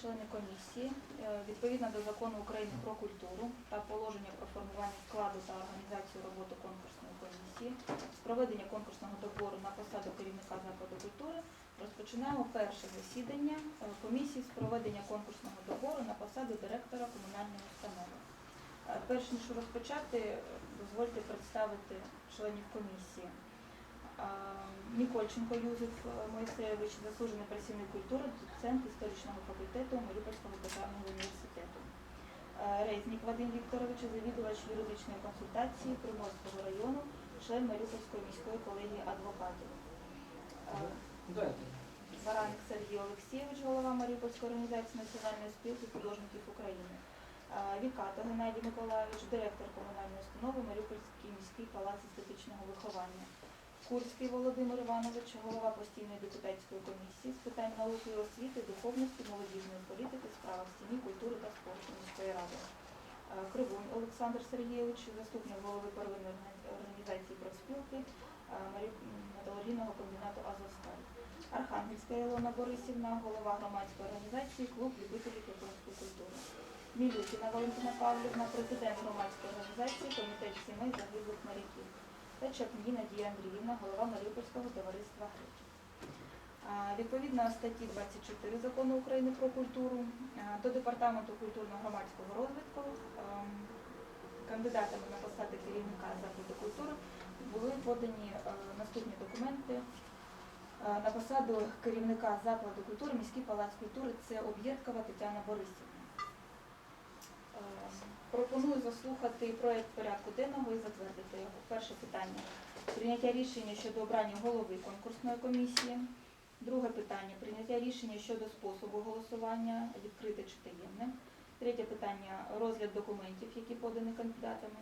члени комісії, е, відповідно до закону України про культуру та положення про формування складу та організацію роботи конкурсної комісії з проведення конкурсного добору на посаду керівника закладу культури розпочинаємо перше засідання е, комісії з проведення конкурсного добору на посаду директора комунальної установи. Е, Перш ніж розпочати, дозвольте представити членів комісії. Нікольченко Юзеф е, Моїсеєвич, заслужений працівник культури, доцент історичного факультету Маріупольського державного університету. Е, Резнік Вадим Вікторович, завідувач юридичної консультації Приморського району, член Маріупольської міської колегії адвокатів. Е, Бараник Сергій Олексійович, голова Маріупольської організації Національної спілки художників України. Вікато Геннадій Миколайович, директор комунальної установи Маріупольський міський палац естетичного виховання. Курський Володимир Іванович, голова постійної депутатської комісії з питань науки і освіти, духовності, молодіжної політики, справах сім'ї, культури та спорту міської ради. Е, Кривунь Олександр Сергійович, заступник голови первинної організації профспілки е, металургійного комбінату Азовсталь. Архангельська Ілона Борисівна, голова громадської організації Клуб любителів японської культури. Мілютіна Валентина Павлівна, президент громадської організації Комітет сімей загиблих моряків. Та Чапні Надія Андріївна, голова Маріупольського товариства греків. А, Відповідно статті 24 закону України про культуру до департаменту культурно-громадського розвитку кандидатами на посади керівника закладу культури були подані наступні документи. На посаду керівника закладу культури міський палац культури це Об'єдкова Тетяна Борисівна. Пропоную заслухати проект порядку денного і затвердити його. Перше питання прийняття рішення щодо обрання голови конкурсної комісії. Друге питання прийняття рішення щодо способу голосування, відкрите чи таємне. Третє питання розгляд документів, які подані кандидатами.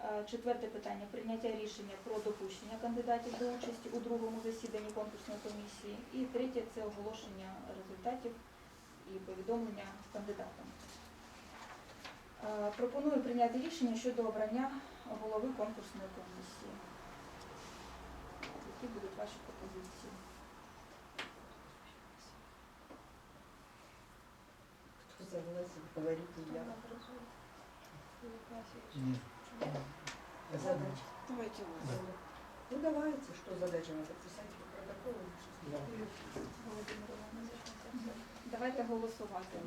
Е, Четверте питання прийняття рішення про допущення кандидатів до участі у другому засіданні конкурсної комісії. І третє це оголошення результатів і повідомлення кандидатам. Е, Пропоную прийняти рішення щодо обрання голови конкурсної комісії. Які будуть ваші пропозиції? Кто согласен, говорите я. Ні. Задача. Давайте вас. Ну давайте, что задача надо писать по протоколу. Давайте голосувати.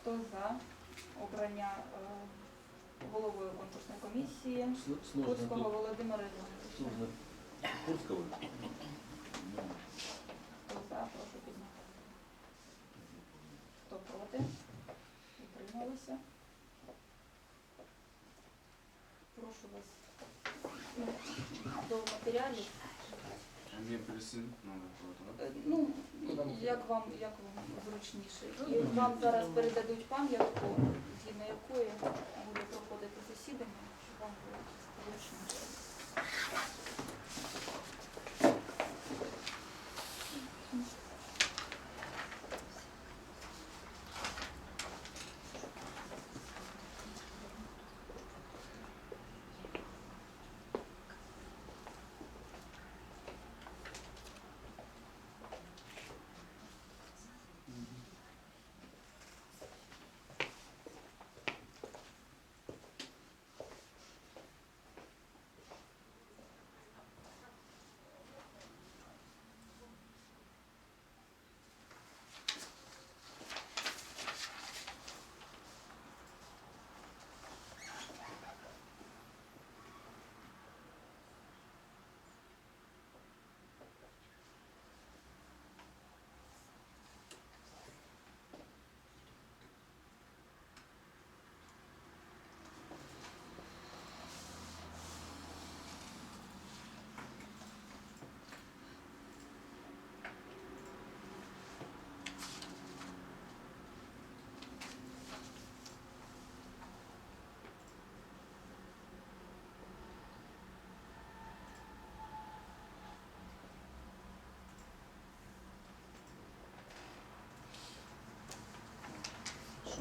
Хто за обрання е, головою конкурсної комісії Курського. Володимира Івановича? Ну, Хто за, прошу підняти. Хто проти? Утрималися. Прошу вас до матеріалів. Е, Ну, як вам, як вам зручніше. І вам зараз передадуть пам'ятку, згідно якої буде проходити засідання, щоб вам було зручніше.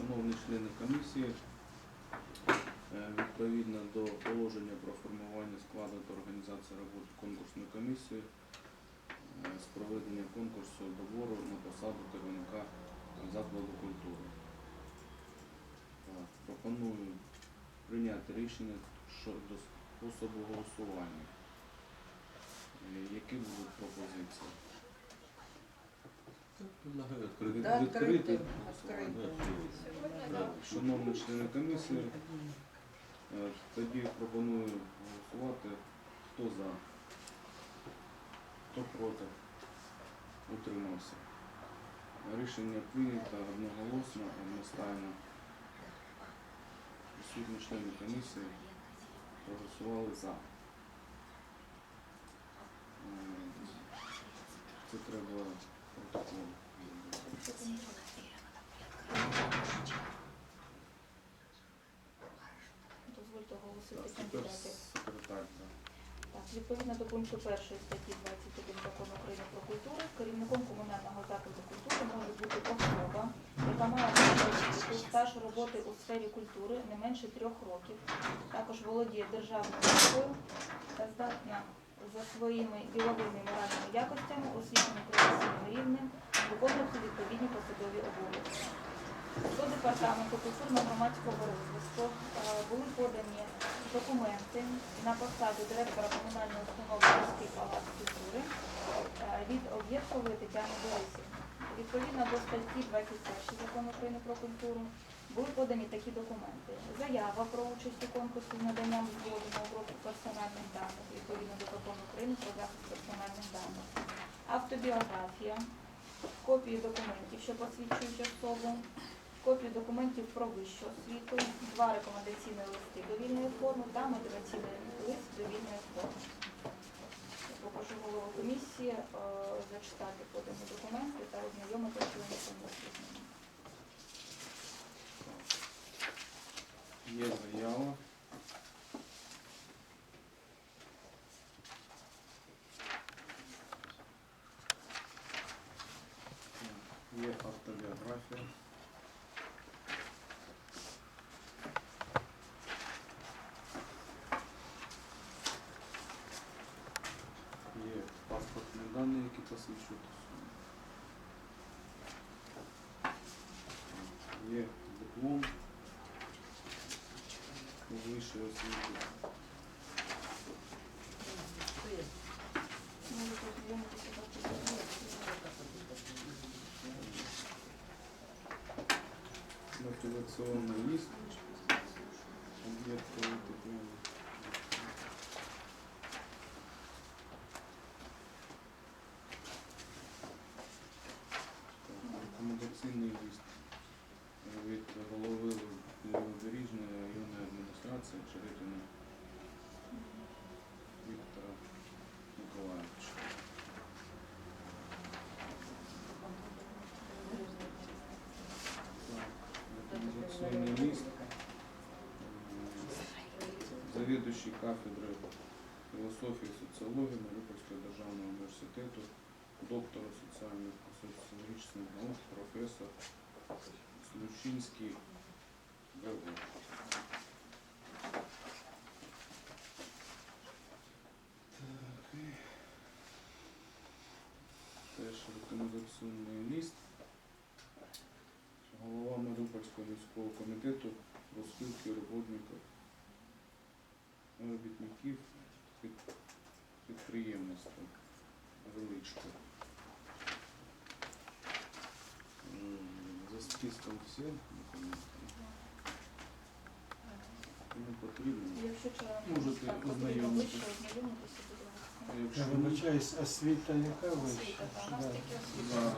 Шановні члени комісії, е, відповідно до положення про формування складу та організації роботи конкурсної комісії е, з проведення конкурсу добору на посаду керівника закладу культури. Пропоную прийняти рішення щодо способу голосування. Е, Які будуть пропозиції? Предлагаю відкрити. Да, відкрити. открытым. Открытым. Так, Шановні члени комісії, е, тоді пропоную голосувати. Хто за? Хто проти? Утримався. Рішення прийнято одноголосно, одностайно. Присутні члени комісії проголосували за. Е, Це треба протокол. Дозвольте оголосити кандидатів. так. Відповідно до пункту 1 статті 21 Закону України про культуру, керівником комунального закладу культури може бути особа, яка має стаж роботи у сфері культури не менше трьох років, також володіє державною мовою та здатна за своїми діловими моральними якостями, освітнім професійним рівнем, виконувати відповідні посадові обов'язки. До департаменту культурно-громадського розвитку е, були подані документи на посаду директора комунальної установи «Міський палац культури е, від Об'єдкової Тетяни Борисівни. Відповідно до статті 21 закону України про культуру були подані такі документи. Заява про участь у конкурсі з наданням згоди на обробку персональних даних відповідно до закону України про захист персональних даних, автобіографія, копії документів, що посвідчують особу, копію документів про вищу освіту, два рекомендаційні листи довільної форми та мотиваційний лист довільної форми. Попрошу голову комісії е, зачитати подані документи та ознайомити членів комісії Є заява. Є автобіографія. Є паспортні дані, які посвідчують особу. Є диплом Вищої освіти. Можете ознайомитися з автобіографією. мотивационный лист. Объект диплома. Рекомендаційний лист від голови Лівобережної районної адміністрації Черетина Віктора Миколаївича. Так, Рекомендаційний лист м, завідуючий кафедрою філософії і соціології Маріупольського державного університету, доктор соціальних соціологічних наук, професор Случинський ВВ. Теж рекомендаційний лист. Голова Маріупольського міського комітету розпилки роботників, робітників під, підприємництва величко. За списком документи. Кому потрібно. Можете так потрібно ознайомитися. ближче ознайомитися, будь ласка. А Я вибачаюсь, освіта яка вища? Освіта, так, у нас Да.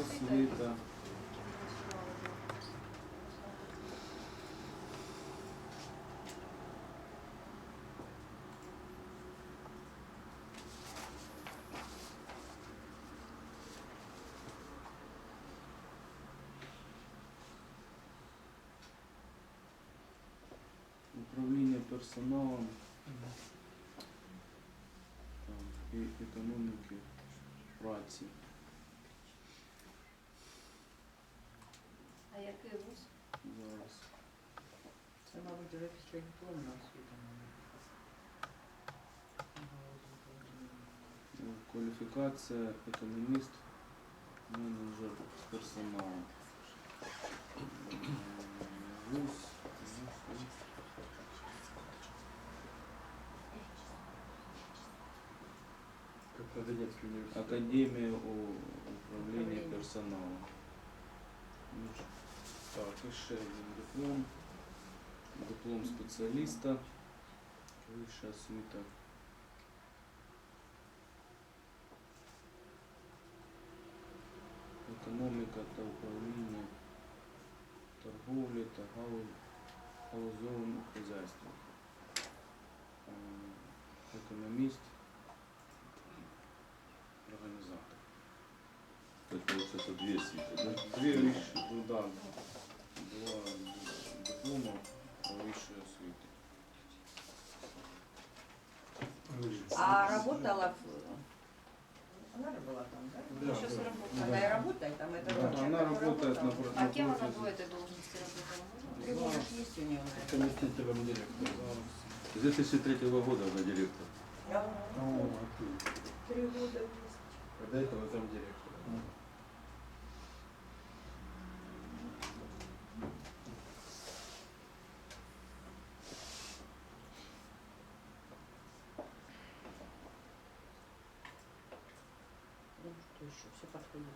Так, освіта. Управління персоналом там, і економіки праці. А який вуз? Зараз. Це, мабуть, вже після дипломна освіта. Кваліфікація, економіст, менеджер персоналу. Вуз. Академия управления персоналом. Ну, ж, Так, і ще один диплом. Диплом спеціаліста. Вища освіта. Економіка та управління торговлі та галу- галузьовим хазяйством. Е, Економіст, організатор. То есть, получается, две свиты, да? Дві вищі, ну да, два диплома вищої освіти. А работала в... Она же была там, да? Да, Сейчас да. работает. Она и работает там, это Да, она работает напротив- А кем она до этой должности работала? Можно? Три года ж есть у нее. Директором. Зараз. С 2003 года она директор. О, а ты. Три года есть. А до этого замдиректора. что еще, все подходит.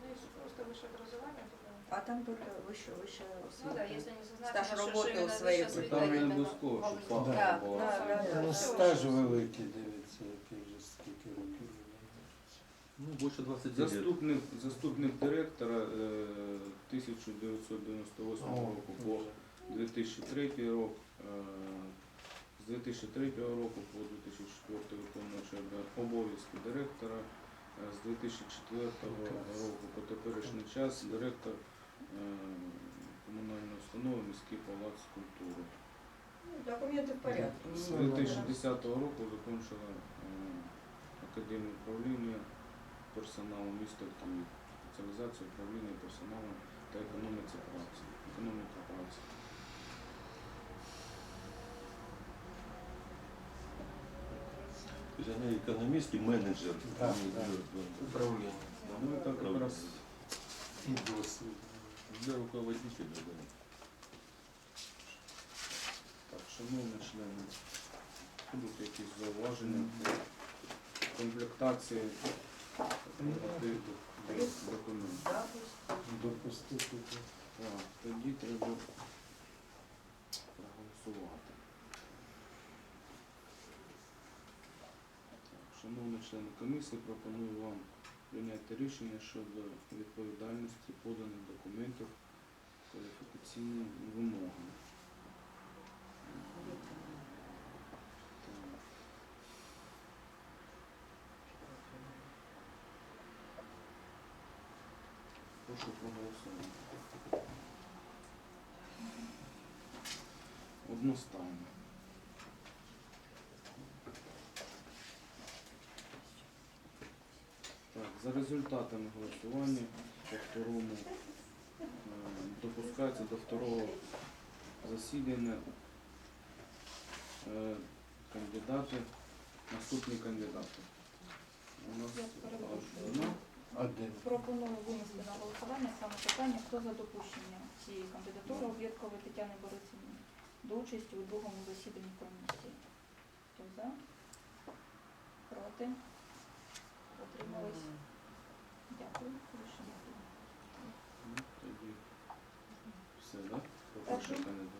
Ну, если просто высшее образование, то да. А там только выше, выше Ну да, если не сознательно, Стаж що роботи именно у своїй вища Це Там освіта, не іменно обов'язково, щоб галузь. фахова Да, була. да, да, да. Ну, Все стаж вже. великий, дивиться, який вже скільки років. Ну, больше 20 лет. Заступник, заступник директора е, 1998 О, року по 2003 рік, е, з 2003 року по 2004 виконуючий обов'я- обов'язки директора, е, з 2004 року по теперішній час директор е, комунальної установи міський палац культури. Ну, документы в порядке. З Ну, 2010 року закінчила е, Академію управління персоналом міста Київ, спеціалізацію управління персоналом та економіці праці. Економіка праці. Есть она экономист и менеджер. Да, да. да. Управління. Ну, это как раз І досвід. Для руководителя, да. так, шановні члени, будуть якісь зауваження по комплектації документів. Допустити. Так, тоді треба проголосувати. Так, Шановні члени комісії, пропоную вам прийняти рішення щодо відповідальності поданих документів кваліфікаційні вимоги. Так. Прошу проголосувати. Одностайно. Так, за результатами голосування по второму е, допускається до второго засідання е, кандидати, наступні кандидати. У нас одна. Один. Пропоную винести на голосування саме питання, хто за допущення цієї кандидатури Об'єдкової Тетяни Борисівни до участі у другому засіданні комісії. Хто за? Проти? Утримались? М. Дякую. Рішення. прийнято. Ну, Тоді все, так? Прошу, ну. пане